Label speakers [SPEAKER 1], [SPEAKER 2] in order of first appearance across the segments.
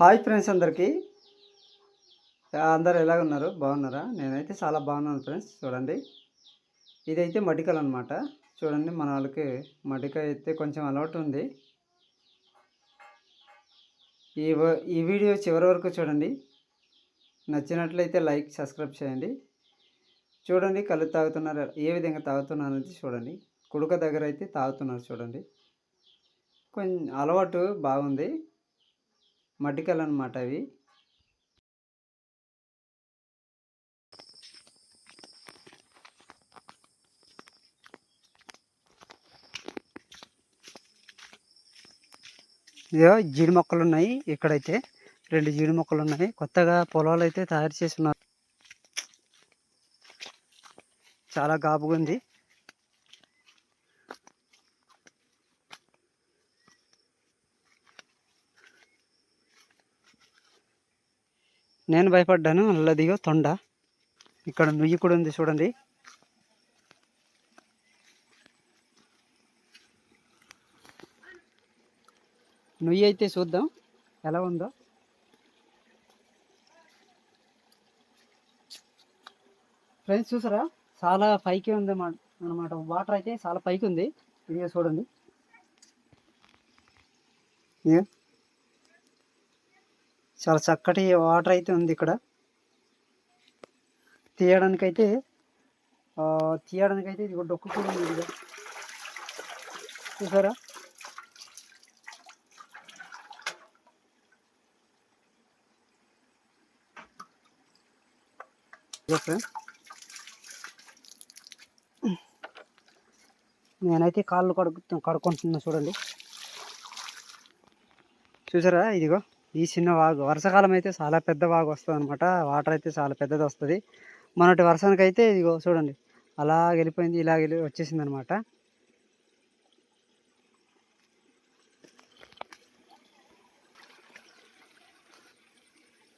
[SPEAKER 1] Hi friends అందరికీ. అందరు ఎలా ఉన్నారు? బాగున్నారా? నేనైతే చాలా బాగున్నాను ఫ్రెండ్స్ చూడండి. ఇదైతే మడికలు అనమాట చూడండి మన వాళ్ళకి మడిక అయితే కొంచెం అలవాటు ఉంది. ఈ వ- ఈ వీడియో చివరి వరకు చూడండి. నచ్చినట్లయితే లైక్ సబ్స్క్రైబ్ చేయండి. చూడండి కళ్ళు తాగుతున్నారు. ఏ విధంగా తాగుతున్నారు అనేది చూడండి. కుడుక దగ్గర అయితే తాగుతున్నారు చూడండి. కొంచెం అలవాటు బాగుంది. మడ్డికల్ అనమాట అవి. ఇదో జీడి మొక్కలు ఉన్నాయి ఇక్కడైతే. రెండు జీడి మొక్కలు ఉన్నాయి కొత్తగా పొలాలు అయితే తయారు చేసి ఉన్నారు చాలా గాబుగా ఉంది నేను భయపడ్డాను అల్లదిగో తొండ. ఇక్కడ నుయ్యి కూడా ఉంది చూడండి. నుయ్యి అయితే చూద్దాం ఎలా ఉందో. ఫ్రెండ్స్ చూసారా? చాలా పైకి ఉంది అనమాట వాటర్ అయితే చాలా పైకి ఉంది. ఇదిగా చూడండి. చాలా చక్కటి వాటర్ అయితే ఉంది ఇక్కడ. తీయడానికైతే తీయడానికైతే ఇది డొక్కు కూడా ఉంది ఇదిగో. చూసారా? ఇదిగో నేనైతే కాళ్ళు కడుగు కడుక్కుంటున్నా చూడండి. చూసారా ఇదిగో? ఈ చిన్న వాగు వర్షాకాలం అయితే చాలా పెద్ద వాగు వస్తుంది అనమాట వాటర్ అయితే చాలా పెద్దది వస్తుంది. మొన్నటి వర్షానికి అయితే ఇదిగో చూడండి అలా వెళ్ళిపోయింది ఇలా వెళ్ళి వచ్చేసింది అనమాట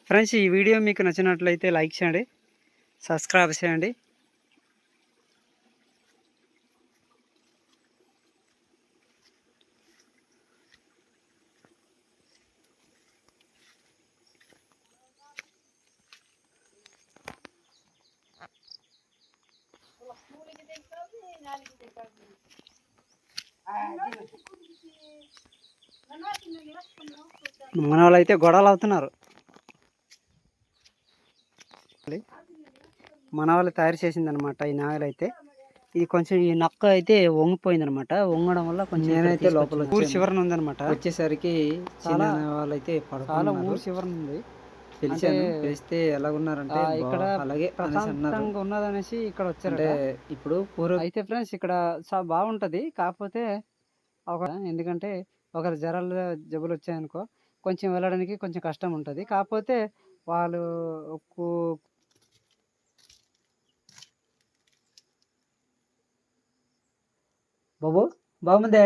[SPEAKER 1] ఫ్రెండ్స్ ఈ వీడియో మీకు నచ్చినట్లయితే లైక్ చేయండి సబ్స్క్రైబ్ చేయండి. మన వాళ్ళు అయితే గొడవలు అవుతున్నారు. మన వాళ్ళు తయారు చేసింది అనమాట ఈ నాగలు అయితే ఇది కొంచెం ఈ నక్క అయితే వంగిపోయింది అనమాట వంగడం వల్ల కొంచెం నేనైతే లోపల ఊరు చివరన ఉందన్నమాట. వచ్చేసరికి చాలా వాళ్ళైతే చాలా ఊరు చివరన ఉంది. పిలిచాను పిలిస్తే ఎలా ఉన్నారంటే ఇక్కడ అలాగే ప్రశాంతంగా ఉన్నదనేసి ఇక్కడ వచ్చారంటే. ఇప్పుడు పూర్వ అయితే ఫ్రెండ్స్ ఇక్కడ చాలా బాగుంటది. కాకపోతే ఒక ఎందుకంటే ఒకరి జ్వరాలు జబ్బులు వచ్చాయనుకో కొంచెం వెళ్ళడానికి కొంచెం కష్టం ఉంటుంది. కాకపోతే వాళ్ళు బాబు బాగుందే?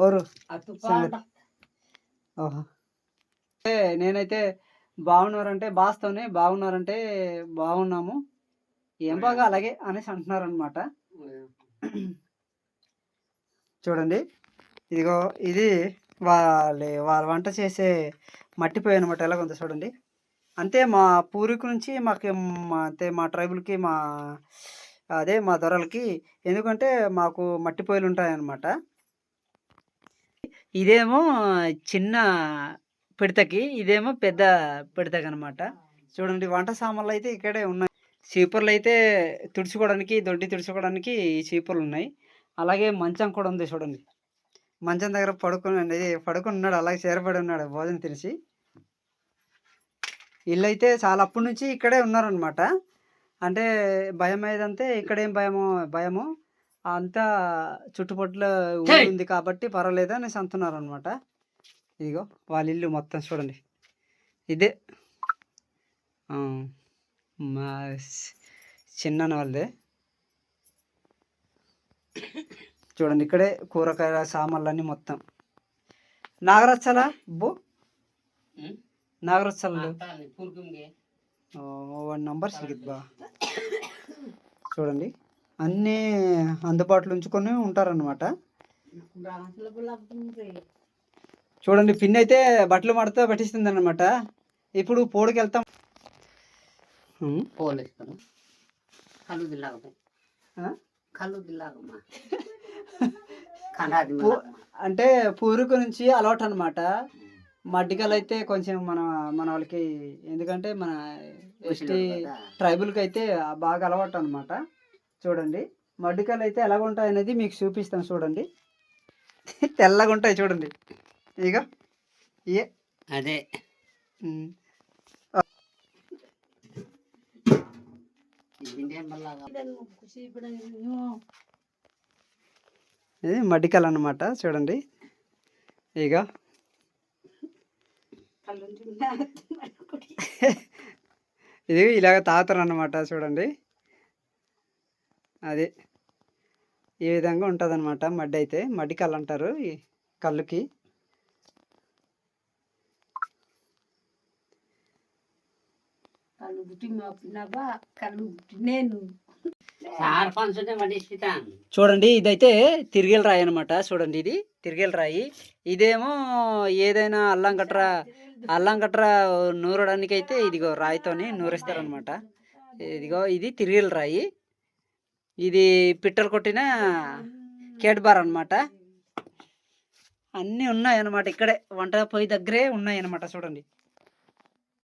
[SPEAKER 1] ఓరు. ఓహో. నేనైతే బాగున్నారంటే బాస్తోనే బాగున్నారంటే బాగున్నాము. ఏం బాగా అలాగే అనేసి అంటున్నారు అనమాట చూడండి. ఇదిగో ఇది వాళ్ళ వాళ్ళ వంట చేసే మట్టిపోయి అనమాట ఎలా ఉందో చూడండి. అంతే మా పూర్వీకు నుంచి మాకు అంతే మా ట్రైబుల్కి మా అదే మా దొరలకి ఎందుకంటే మాకు మట్టి పొయ్యిలు ఉంటాయన్నమాట ఇదేమో చిన్న పిడతకి ఇదేమో పెద్ద పిడతకి అనమాట చూడండి వంట సామాన్లు అయితే ఇక్కడే ఉన్నాయి. చీపుర్లు అయితే తుడుచుకోవడానికి దొడ్డి తుడుచుకోవడానికి ఈ చీపుర్లు ఉన్నాయి అలాగే మంచం కూడా ఉంది చూడండి. మంచం దగ్గర పడుకుని పడుకుని ఉన్నాడు అలాగే చేరబడి ఉన్నాడు భోజనం తెలిసి ఇల్లు అయితే చాలా అప్పటి నుంచి ఇక్కడే ఉన్నారనమాట. అంటే భయం ఏదంటే ఇక్కడేం భయము భయము అంతా చుట్టుపక్కల ఊరు ఉంది కాబట్టి పర్వాలేదు అనేసి అంటున్నారు అనమాట ఇదిగో వాళ్ళ ఇల్లు మొత్తం చూడండి. ఇదే. మా చిన్న వాళ్ళదే చూడండి ఇక్కడే కూరగాయల సామాన్లన్నీ మొత్తం. నాగరచ్చలా బో. నాగరచ్చలు వన్ నంబర్ సిగిత్ బా. చూడండి. అన్నీ అందుబాటులో ఉంచుకొని ఉంటారన్నమాట. చూడండి పిన్ అయితే బట్టలు మడత పట్టిస్తుంది అనమాట ఇప్పుడు పోడుకి వెళ్తాం
[SPEAKER 2] పోలేస్తాను కళ్ళు? కళ్ళు
[SPEAKER 1] అంటే పూర్వీకు నుంచి అలవాటు అనమాట మడ్డికలు అయితే కొంచెం మన మన వాళ్ళకి ఎందుకంటే మన ఎస్టీ ట్రైబుల్కి అయితే బాగా అలవాటు అనమాట చూడండి మడ్డికలు అయితే ఎలాగ ఉంటాయి అనేది మీకు చూపిస్తాను చూడండి. తెల్లగా ఉంటాయి చూడండి. ఇక ఏ.
[SPEAKER 2] అదే.
[SPEAKER 1] ఇది మడికల్ అనమాట చూడండి. ఇక ఇది ఇలాగ తాతరు అనమాట చూడండి. అది. ఈ విధంగా ఉంటుంది అనమాట మడ్డి అయితే మడ్డి కళ్ళు అంటారు ఈ కళ్ళుకి. చూడండి ఇదైతే తిరిగేల రాయి అనమాట చూడండి ఇది తిరిగేల రాయి. ఇదేమో ఏదైనా అల్లం గట్ర అల్లం గట్ర నూరడానికి అయితే ఇదిగో రాయితోని నూరేస్తారనమాట ఇదిగో ఇది తిరిగేల రాయి. ఇది పిట్టలు కొట్టిన కేట్బార్ అనమాట అన్నీ ఉన్నాయి అన్నమాట ఇక్కడే వంట పొయ్యి దగ్గరే ఉన్నాయి అన్నమాట చూడండి.